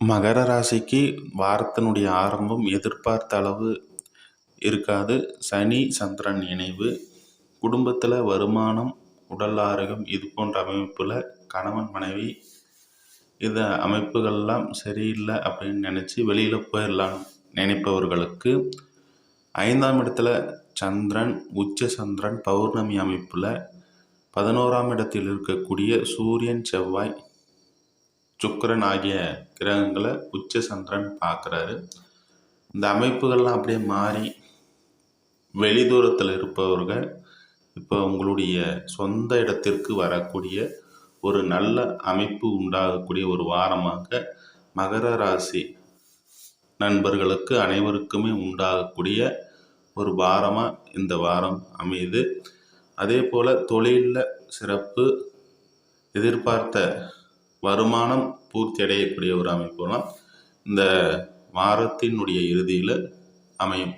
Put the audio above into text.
மகர ராசிக்கு வாரத்தினுடைய ஆரம்பம் எதிர்பார்த்த அளவு இருக்காது. சனி சந்திரன் இணைவு. குடும்பத்தில் வருமானம் உடல் ஆரோக்கியம் இது போன்ற அமைப்பில் கணவன் மனைவி இந்த அமைப்புகள்லாம் சரியில்லை அப்படின்னு நினச்சி வெளியில் போயிடலாம் நினைப்பவர்களுக்கு ஐந்தாம் இடத்துல சந்திரன் உச்ச சந்திரன் பௌர்ணமி அமைப்பில் பதினோராம் இடத்தில் இருக்கக்கூடிய சூரியன் செவ்வாய் சுக்கரன் ஆகிய கிரகங்களை உச்ச சந்திரன் பார்க்குறாரு. இந்த அமைப்புகள்லாம் அப்படியே மாறி வெளிதூரத்தில் இருப்பவர்கள் இப்போ உங்களுடைய சொந்த இடத்திற்கு வரக்கூடிய ஒரு நல்ல அமைப்பு உண்டாகக்கூடிய ஒரு வாரமாக மகர ராசி நண்பர்களுக்கு அனைவருக்குமே உண்டாகக்கூடிய ஒரு வாரமாக இந்த வாரம் அமையுது. அதே போல் தொழிலில் சிறப்பு எதிர்பார்த்த வருமானம் பூர்த்தி அடையக்கூடிய ஒரு அமைப்புலாம் இந்த வாரத்தினுடைய இறுதியில் அமையும்.